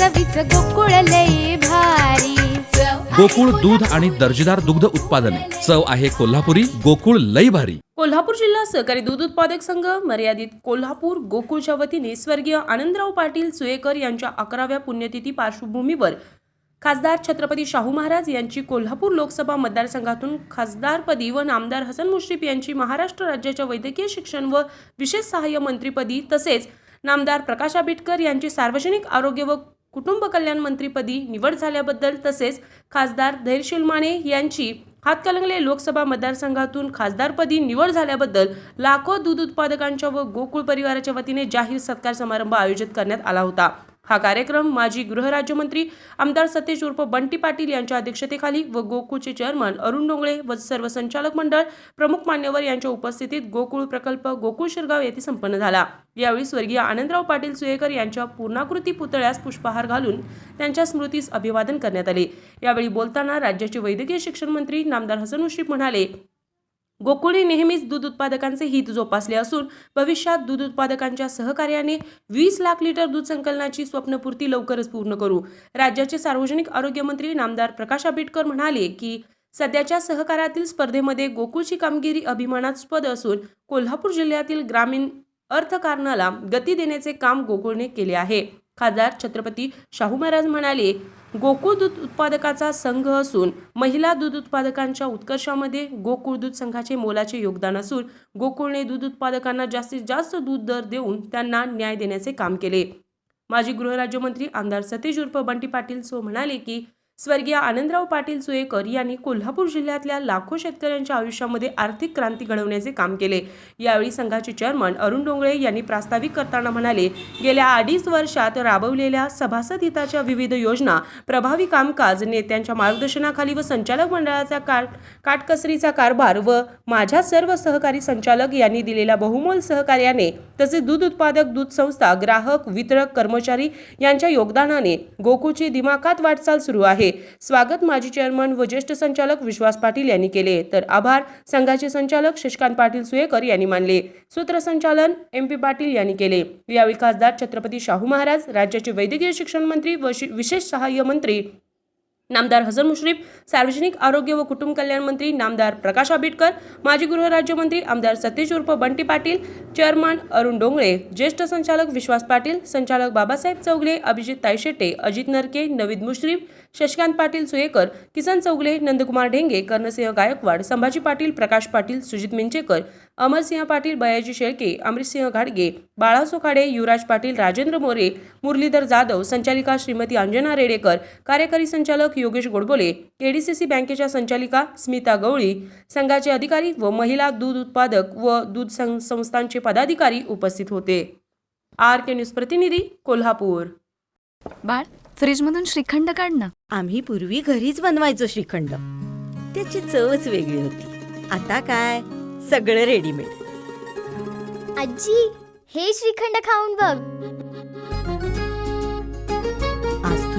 चवीच गोकुळ लई भारी. गोकुळ दूध आणि दर्जेदार दुग्ध उत्पादने. चव आहे कोल्हापुरी गोकुळ लई भारी. कोल्हापूर जिल्हा सहकारी दूध उत्पादक संघ मर्यादित कोल्हापूर गोकुळच्या वतीने स्वर्गीय आनंदराव पाटील सुयेकर यांच्या अकराव्या पुण्यतिथी पार्श्वभूमीवर खासदार छत्रपती शाहू महाराज यांची कोल्हापूर लोकसभा मतदारसंघातून खासदारपदी व नामदार हसन मुश्रीफ यांची महाराष्ट्र राज्याच्या वैद्यकीय शिक्षण व विशेष सहाय्य मंत्रीपदी तसेच नामदार प्रकाश आंबेडकर यांची सार्वजनिक आरोग्य व कुटुंब कल्याण मंत्रीपदी निवड झाल्याबद्दल तसेच खासदार धैर्यशील माने यांची हातकलंगले लोकसभा मतदारसंघातून खासदारपदी निवड झाल्याबद्दल लाखो दूध उत्पादकांच्या व गोकुळ परिवाराच्या वतीने जाहीर सत्कार समारंभ आयोजित करण्यात आला होता. हा कार्यक्रम माजी गृहराज्यमंत्री आमदार सतेज उर्फ बंटी पाटील यांच्या अध्यक्षतेखाली व गोकुळचे चेअरमन अरुण डोंगळे व सर्व संचालक मंडळ प्रमुख मान्यवर यांच्या उपस्थितीत गोकुळ प्रकल्प गोकुळ शिरगाव येथे संपन्न झाला. यावेळी स्वर्गीय आनंदराव पाटील सुयेकर यांच्या पूर्णाकृती पुतळ्यास पुष्पहार घालून त्यांच्या स्मृतीस अभिवादन करण्यात आले. यावेळी बोलताना राज्याचे वैद्यकीय शिक्षण मंत्री नामदार हसन मुश्रीफ म्हणाले गोकुळी नेहमीच दूध उत्पादकांचे हित जोपासले असून भविष्यात दूध उत्पादकांच्या सहकार्याने वीस लाख लिटर दूध संकलनाची स्वप्नपूर्ती लवकरच पूर्ण करू. राज्याचे सार्वजनिक आरोग्य मंत्री नामदार प्रकाश आंबेडकर म्हणाले की सध्याच्या सहकारातील स्पर्धेमध्ये गोकुळची कामगिरी अभिमानास्पद असून कोल्हापूर जिल्ह्यातील ग्रामीण अर्थकारणाला गती देण्याचे काम गोकुळने केले आहे. खासदार छत्रपती शाहू महाराज म्हणाले गोकुळ दूध उत्पादकाचा संघ असून महिला दूध उत्पादकांच्या उत्कर्षामध्ये गोकुळ दूध संघाचे मोलाचे योगदान असून गोकुळने दूध उत्पादकांना जास्तीत जास्त दूध दर देऊन त्यांना न्याय देण्याचे काम केले. माजी गृहराज्यमंत्री आमदार सतीश उर्फ बंटी पाटील सो म्हणाले की स्वर्गीय आनंदराव पाटील सुयेकर यांनी कोल्हापूर जिल्ह्यातल्या लाखो शेतकऱ्यांच्या आयुष्यामध्ये आर्थिक क्रांती घडवण्याचे काम केले. यावेळी संघाचे चेअरमन अरुण डोंगळे यांनी प्रास्ताविक करताना म्हणाले गेल्या अडीच वर्षात राबवलेल्या सभासद हिताच्या विविध योजना प्रभावी कामकाज नेत्यांच्या मार्गदर्शनाखाली व संचालक मंडळाचा काट काटकसरीचा कारभार व माझ्या सर्व सहकारी संचालक यांनी दिलेल्या बहुमोल सहकार्याने तसेच दूध उत्पादक दूध संस्था ग्राहक वितरक कर्मचारी यांच्या योगदानाने गोकुची दिमाखात वाटचाल सुरू आहे. स्वागत माजी चेअरमन व ज्येष्ठ संचालक विश्वास पाटील यांनी केले. तर आभार संघाचे संचालक शशिकांत पाटील सुयेकर यांनी मानले. सूत्रसंचालन एम पी पाटील यांनी केले. यावेळी खासदार छत्रपती शाहू महाराज राज्याचे वैद्यकीय शिक्षण मंत्री व विशेष सहाय्य मंत्री नामदार हसन मुश्रीफ सार्वजनिक आरोग्य व कुटुंब कल्याण मंत्री नामदार प्रकाश आंबेडकर माजी गृहराज्यमंत्री आमदार सतीश उर्फ बंटी पाटील चेअरमन अरुण डोंगळे ज्येष्ठ संचालक विश्वास पाटील संचालक बाबासाहेब चौगले अभिजित तायशेटे अजित नरके नवीद मुश्रीफ शशिकांत पाटील सुयेकर किसन चौगले नंदकुमार ढेंगे कर्णसिंह गायकवाड संभाजी पाटील प्रकाश पाटील सुजित मिंचेकर अमरसिंह पाटील बयाजी शेळके अमृतसिंह घाडगे बाळा सोखाडे युवराज पाटील राजेंद्र मोरे मुरलीधर जाधव संचालिका श्रीमती अंजना रेडेकर कार्यकारी संचालक योगेश गोडबोले केडीसीसी बँकेच्या संचालिका स्मिता गवळी संघाचे अधिकारी व महिला दूध उत्पादक व दूध सं- संस्थांचे पदाधिकारी उपस्थित होते. आर के न्यूज प्रतिनिधी कोल्हापूर. बाळ फ्रीजमधून श्रीखंड काढ ना. आम्ही पूर्वी घरीच बनवायचो श्रीखंड. त्याची चवच वेगळी होती. आता काय? सगळं रेडीमेड आजी हे श्रीखंड खाऊन बघ.